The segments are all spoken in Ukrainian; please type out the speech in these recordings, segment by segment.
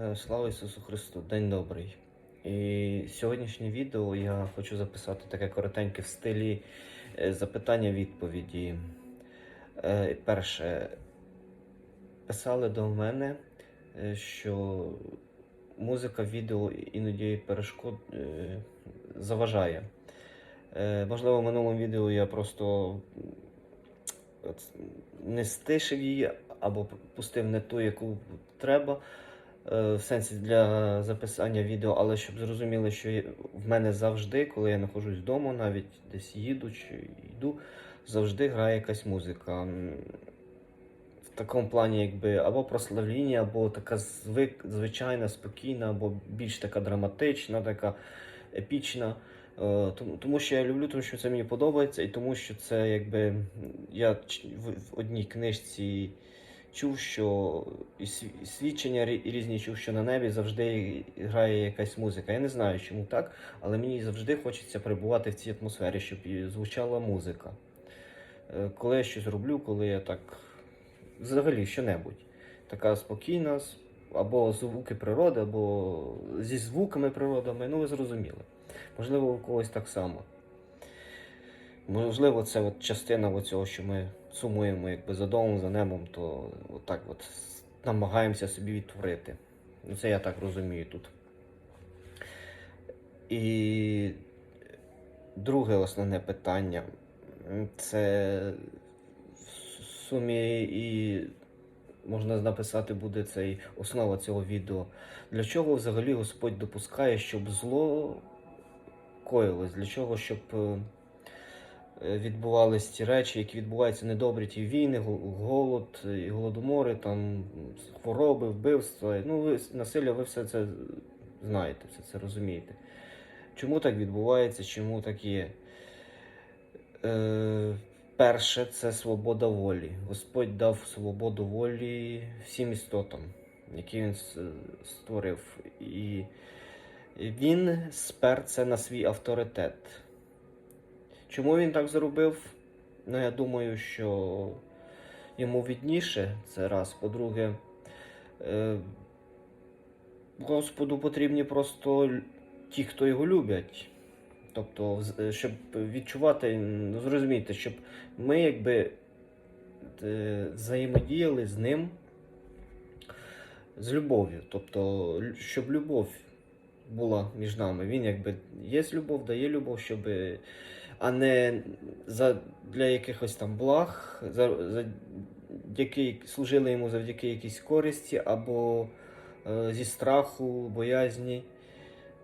Е, Слава Ісусу Христу! День добрий. І сьогоднішнє відео я хочу записати таке коротеньке в стилі е, запитання-відповіді. Е, Перше, писали до мене, що музика відео іноді перешкод заважає. Можливо, в минулому відео я просто не стишив її або пустив не ту, яку треба в сенсі для записання відео, але щоб зрозуміли, що в мене завжди, коли я знаходжусь вдома, навіть десь їду чи йду, завжди грає якась музика. В такому плані, якби або прославління, або така звик, звичайна, спокійна, або більш така драматична, така епічна. Е, Тому, що я люблю, тому що це мені подобається, і тому що це якби я в одній книжці чув, що і свідчення різні чув, що на небі завжди грає якась музика. Я не знаю, чому так, але мені завжди хочеться перебувати в цій атмосфері, щоб звучала музика. Е, Коли я щось роблю, коли я так взагалі що-небудь. Така спокійна, або звуки природи, або зі звуками природами, ну ви зрозуміли. Можливо, у когось так само. Можливо, це от частина цього, що ми сумуємо якби за домом, за небом, то от так от намагаємося собі відтворити. Ну, це я так розумію тут. І друге основне питання це в сумі і можна написати буде цей основа цього відео. Для чого взагалі Господь допускає, щоб зло коїлось? Для чого, щоб е, е, відбувались ті речі, які відбуваються недобрі, ті війни, голод, і голодомори, там хвороби, вбивства. Ну, ви насилля, ви все це знаєте, все це розумієте. Чому так відбувається, чому так є? Е, перше, це свобода волі. Господь дав свободу волі всім істотам, які він створив. І він спер це на свій авторитет. Чому він так зробив? Ну, я думаю, що йому відніше це раз. По-друге, е, Господу потрібні просто ті, хто його люблять. Тобто, е, щоб відчувати, зрозумійте, щоб ми якби е, взаємодіяли з ним з любов'ю. Тобто, щоб любов була між нами. Він якби є любов, дає любов, щоб, а не за, для якихось там благ, за, за, які служили йому завдяки якійсь користі або е, зі страху, боязні.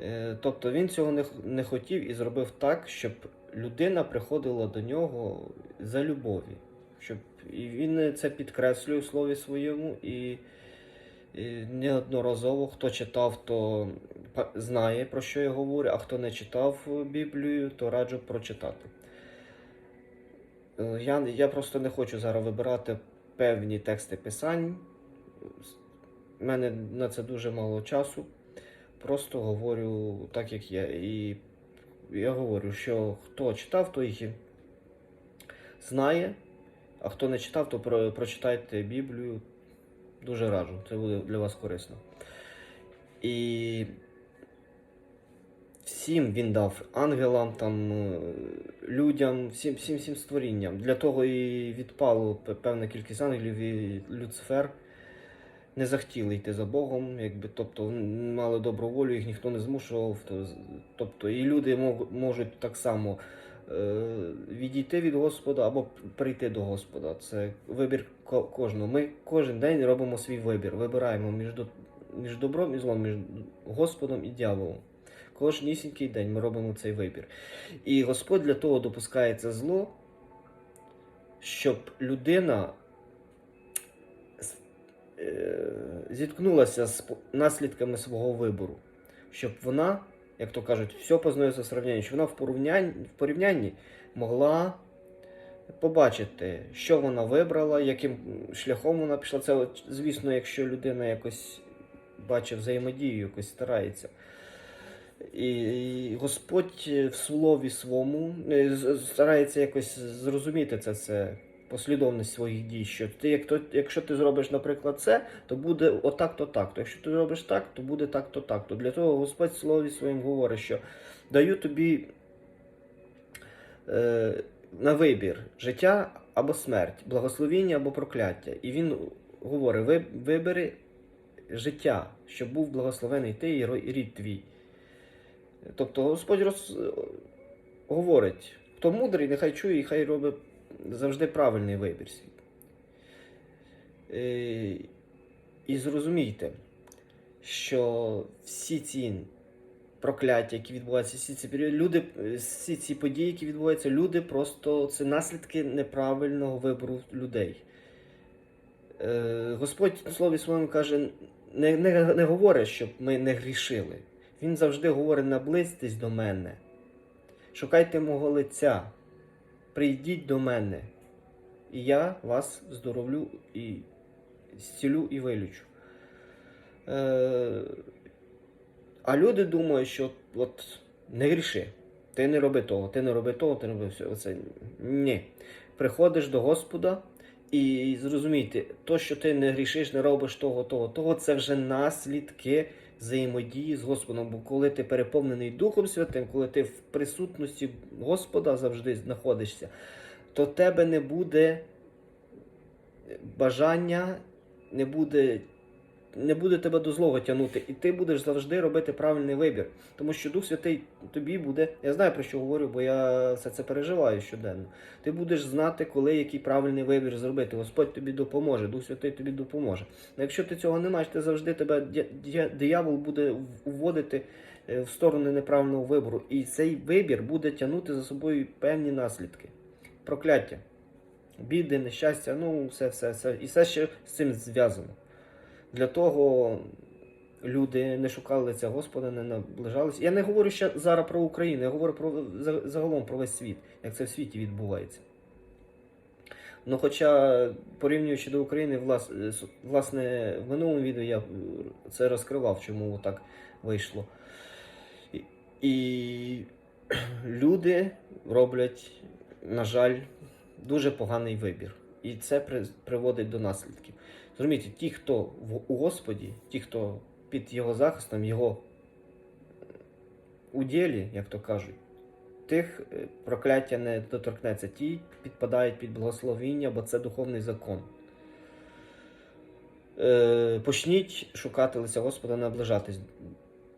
Е, Тобто він цього не, не хотів і зробив так, щоб людина приходила до нього за любові. Щоб, і він це підкреслює у слові своєму. І, і неодноразово хто читав, то знає, про що я говорю, а хто не читав Біблію, то раджу прочитати. Е, Я, я просто не хочу зараз вибирати певні тексти писань. У мене на це дуже мало часу. Просто говорю так, як є. І я говорю, що хто читав, той їх знає, а хто не читав, то про, прочитайте Біблію. Дуже раджу, це буде для вас корисно. І всім він дав ангелам, там, е, людям, всім, всім, всім створінням. Для того і відпало певна кількість ангелів і Люцифер не захотіли йти за Богом, якби, тобто мали добру волю, їх ніхто не змушував. Тобто і люди можуть так само е, відійти від Господа або прийти до Господа. Це вибір кожного. Ми кожен день робимо свій вибір, вибираємо між, між добром і злом, між Господом і дьяволом. Кожнісінький день ми робимо цей вибір. І Господь для того допускає це зло, щоб людина е, зіткнулася з наслідками свого вибору, щоб вона, як то кажуть, все познаються сравняння, щоб вона в порівнянні, в порівнянні могла побачити, що вона вибрала, яким шляхом вона пішла. Це, звісно, якщо людина якось бачить взаємодію, якось старається. І Господь в слові своєму е, старається якось зрозуміти це все. послідовність своїх дій. Що ти, як то, якщо ти зробиш, наприклад, це, то буде отак-то так. То якщо ти зробиш так, то буде так-то так. То для того Господь в слові своїм говорить, що даю тобі е, на вибір життя або смерть, благословіння або прокляття. І він говорить: вибери життя, щоб був благословений ти і рід твій. Тобто Господь роз... говорить, хто мудрий, нехай чує і хай робить завжди правильний вибір. Е, І зрозумійте, що всі ці прокляття, які відбуваються, всі ці люди, всі ці події, які відбуваються, люди просто це наслідки неправильного вибору людей. Е, Господь в слові своєму каже, не, не, не говорить, щоб ми не грішили. Він завжди говорить: наблизьтесь до мене, шукайте мого лиця, прийдіть до мене, і я вас здоровлю і зцілю і вилічу. Е, а люди думають, що от не гріши, ти не роби того, ти не роби того, ти не роби все. Оце. Ні. Приходиш до Господа і зрозумійте, то, що ти не грішиш, не робиш того, того, того, це вже наслідки взаємодії з Господом. Бо коли ти переповнений Духом Святим, коли ти в присутності Господа завжди знаходишся, то тебе не буде бажання, не буде не буде тебе до злого тягнути, і ти будеш завжди робити правильний вибір. Тому що Дух Святий тобі буде. Я знаю про що говорю, бо я все це переживаю щоденно. Ти будеш знати, коли який правильний вибір зробити. Господь тобі допоможе, Дух Святий тобі допоможе. Але якщо ти цього не маєш, ти завжди тебе диявол буде вводити е, в сторону неправильного вибору. І цей вибір буде тягнути за собою певні наслідки. Прокляття, біди, нещастя, ну все, все, все. І все ще з цим зв'язано. Для того люди не шукали лиця Господа, не наближалися. Я не говорю ще зараз про Україну, я говорю про загалом про весь світ, як це в світі відбувається. Ну, хоча, порівнюючи до України, влас, власне, в минулому відео я це розкривав, чому так вийшло. І, і люди роблять, на жаль, дуже поганий вибір. І це при- приводить до наслідків. Зрозумійте, ті, хто в, у Господі, ті, хто під його захистом, його уділі, як то кажуть, тих е, прокляття не доторкнеться. Ті підпадають під благословіння, бо це духовний закон. Е, почніть шукати лиця Господа, наближатись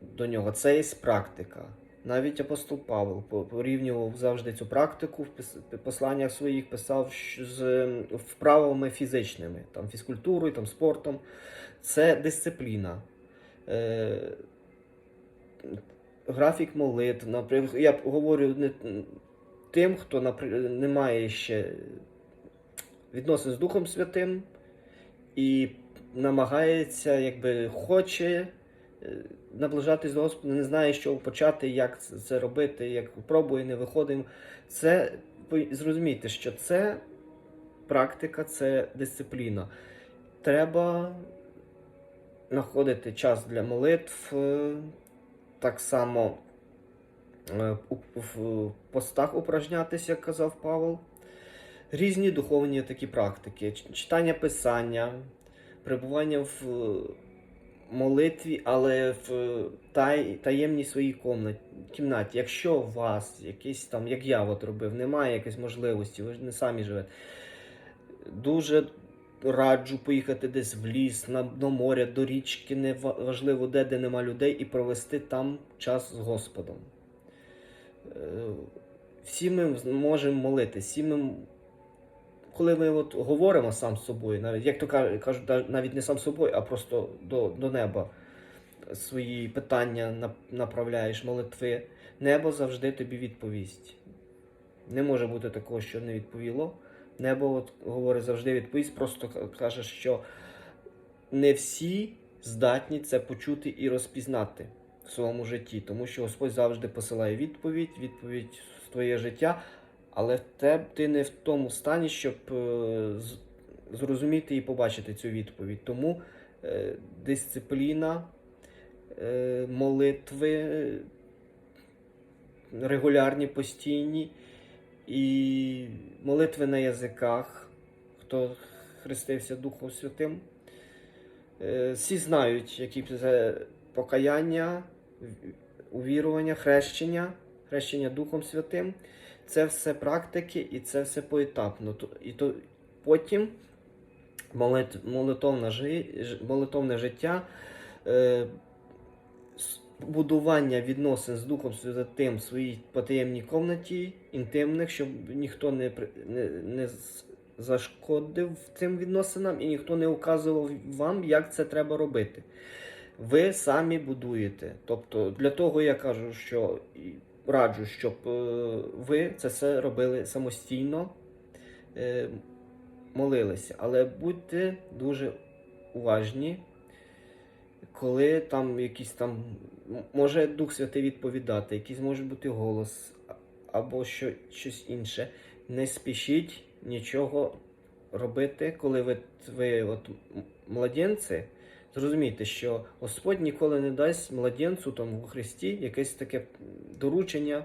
до нього. Це є практика. Навіть апостол Павел порівнював завжди цю практику в посланнях своїх, писав з вправами фізичними, там, фізкультурою, там, спортом. Це дисципліна. Е, графік молитв. Наприклад, я говорю не тим, хто не має ще відносин з Духом Святим і намагається, якби хоче наближатись до Господа, не знає, що почати, як це- робити, як пробує, не виходить. Це зрозумійте, що це практика, це дисципліна. Треба знаходити час для молитв, е, так само е, в постах упражнятися, як казав Павел. Різні духовні такі практики, читання писання, перебування в е, молитві, але в тай, таємній своїй комнаті, кімнаті. Якщо у вас якийсь там, як я от робив, немає якоїсь можливості, ви ж не самі живете. Дуже раджу поїхати десь в ліс, на, до моря, до річки, не ва- важливо де, де нема людей, і провести там час з Господом. Е, Всі ми можемо молитись, всі ми коли ми от говоримо сам з собою, навіть як то кажуть, навіть не сам з собою, а просто до, до неба свої питання направляєш, молитви, небо завжди тобі відповість. Не може бути такого, що не відповіло. Небо от, говорить завжди відповість, просто каже, що не всі здатні це почути і розпізнати в своєму житті, тому що Господь завжди посилає відповідь, відповідь в твоє життя, але тебе ти не в тому стані, щоб е, зрозуміти і побачити цю відповідь. Тому е, дисципліна, е, молитви регулярні, постійні, і молитви на язиках, хто хрестився Духом Святим. Всі знають, які це покаяння, увірування, хрещення, хрещення Духом Святим. Це все практики і це все поетапно. І то потім молит, молитовне, молитовне життя, е, будування відносин з Духом Святим в своїй потаємній комнаті, інтимних, щоб ніхто не, не, не зашкодив цим відносинам і ніхто не указував вам, як це треба робити. Ви самі будуєте. Тобто для того я кажу, що раджу, щоб е, ви це все робили самостійно, е, молилися. Але будьте дуже уважні, коли там якісь там може Дух Святий відповідати, якийсь може бути голос або що, щось інше. Не спішіть нічого робити, коли ви, ви от, младенці. Зрозумійте, що Господь ніколи не дасть младенцю там у Христі якесь таке доручення,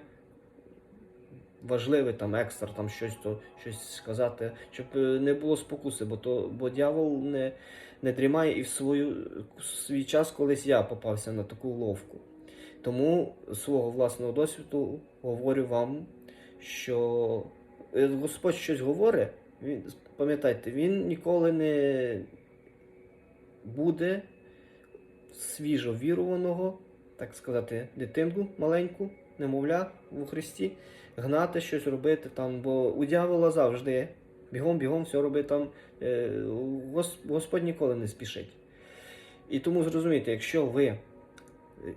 важливе там екстра, там щось то щось сказати, щоб е, не було спокуси, бо то бо дьявол не, не дрімає і в свою в свій час колись я попався на таку ловку. Тому свого власного досвіду говорю вам, що е, Господь щось говорить, він, пам'ятайте, він ніколи не буде свіжо віруваного, так сказати, дитинку маленьку, немовля у Христі, гнати щось робити там, бо у дьявола завжди бігом-бігом все робить там. е, Господь ніколи не спішить. І тому зрозумійте, якщо ви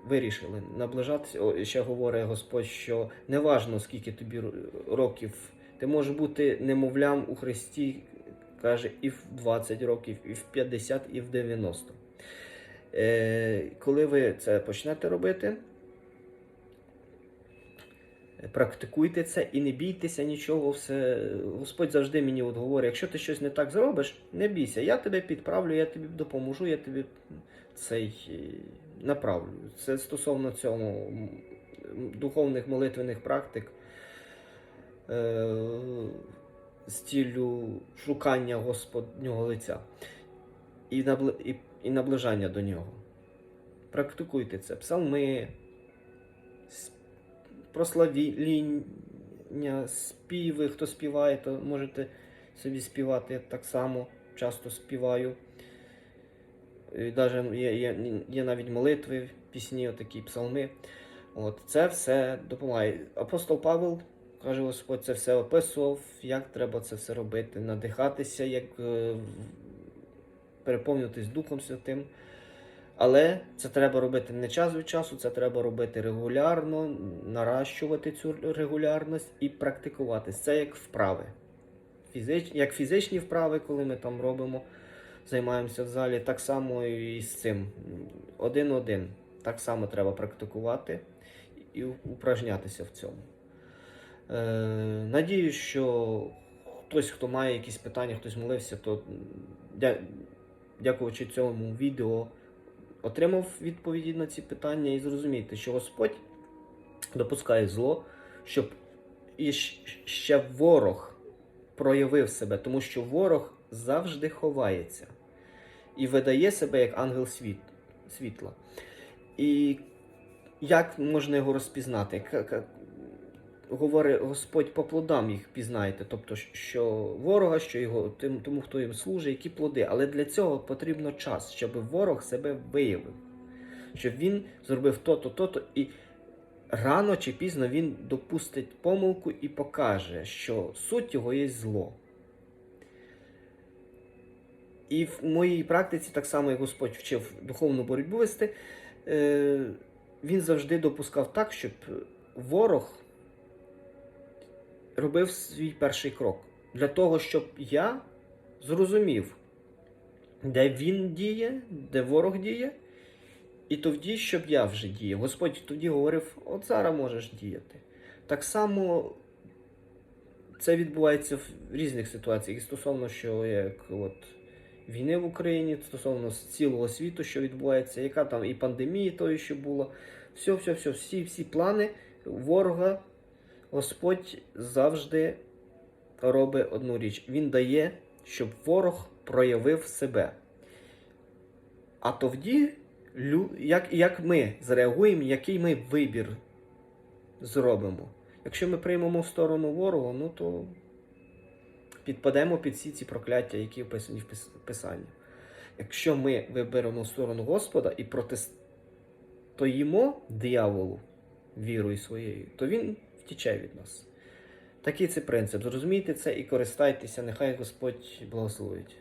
вирішили наближатися, о, ще говорить Господь, що неважно скільки тобі років, ти можеш бути немовлям у Христі, каже, і в 20 років, і в 50, і в 90. Е, коли ви це почнете робити, практикуйте це і не бійтеся нічого. Все. Господь завжди мені от говорить, якщо ти щось не так зробиш, не бійся, я тебе підправлю, я тобі допоможу, я тобі цей е, направлю. Це стосовно цього духовних молитвених практик. Е, з ціллю шукання Господнього лиця і, і, наближання до нього. Практикуйте це. Псалми, прославління, співи. Хто співає, то можете собі співати. Я так само часто співаю. І даже є, є, є навіть молитви, пісні, отакі псалми. От, це все допомагає. Апостол Павел каже Господь, це все описував, як треба це все робити, надихатися, як е, переповнюватись Духом Святим. Але це треба робити не час від часу, це треба робити регулярно, наращувати цю регулярність і практикуватись. Це як вправи. Фізич, як фізичні вправи, коли ми там робимо, займаємося в залі, так само і з цим. Один-один. Так само треба практикувати і упражнятися в цьому. Е, надіюсь, що хтось, хто має якісь питання, хтось молився, то дя, дякуючи цьому відео отримав відповіді на ці питання і зрозуміти, що Господь допускає зло, щоб і ще ворог проявив себе, тому що ворог завжди ховається і видає себе як ангел світ, світла. І як можна його розпізнати? Говорить Господь по плодам їх пізнаєте, тобто, що ворога, що його тим, тому, хто їм служить, які плоди. Але для цього потрібно час, щоб ворог себе виявив, щоб він зробив то-то, то-то, і рано чи пізно він допустить помилку і покаже, що суть його є зло. І в моїй практиці, так само як Господь вчив духовну боротьбу вести, е, він завжди допускав так, щоб ворог робив свій перший крок. Для того, щоб я зрозумів, де він діє, де ворог діє, і тоді, щоб я вже діяв. Господь тоді говорив: от зараз можеш діяти. Так само це відбувається в різних ситуаціях. І стосовно що як от війни в Україні, стосовно цілого світу, що відбувається, яка там і пандемія тої, що була. Все, все, все, всі, всі плани ворога Господь завжди робить одну річ. Він дає щоб ворог проявив себе. А тоді, як, як ми зреагуємо, який ми вибір зробимо. Якщо ми приймемо сторону ворога, ну то підпадемо під всі ці прокляття, які описані в Писанні. Якщо ми виберемо сторону Господа і протистоїмо дияволу вірою своєю, то він втіче від нас. Такий це принцип. Зрозумійте це і користайтеся. Нехай Господь благословить.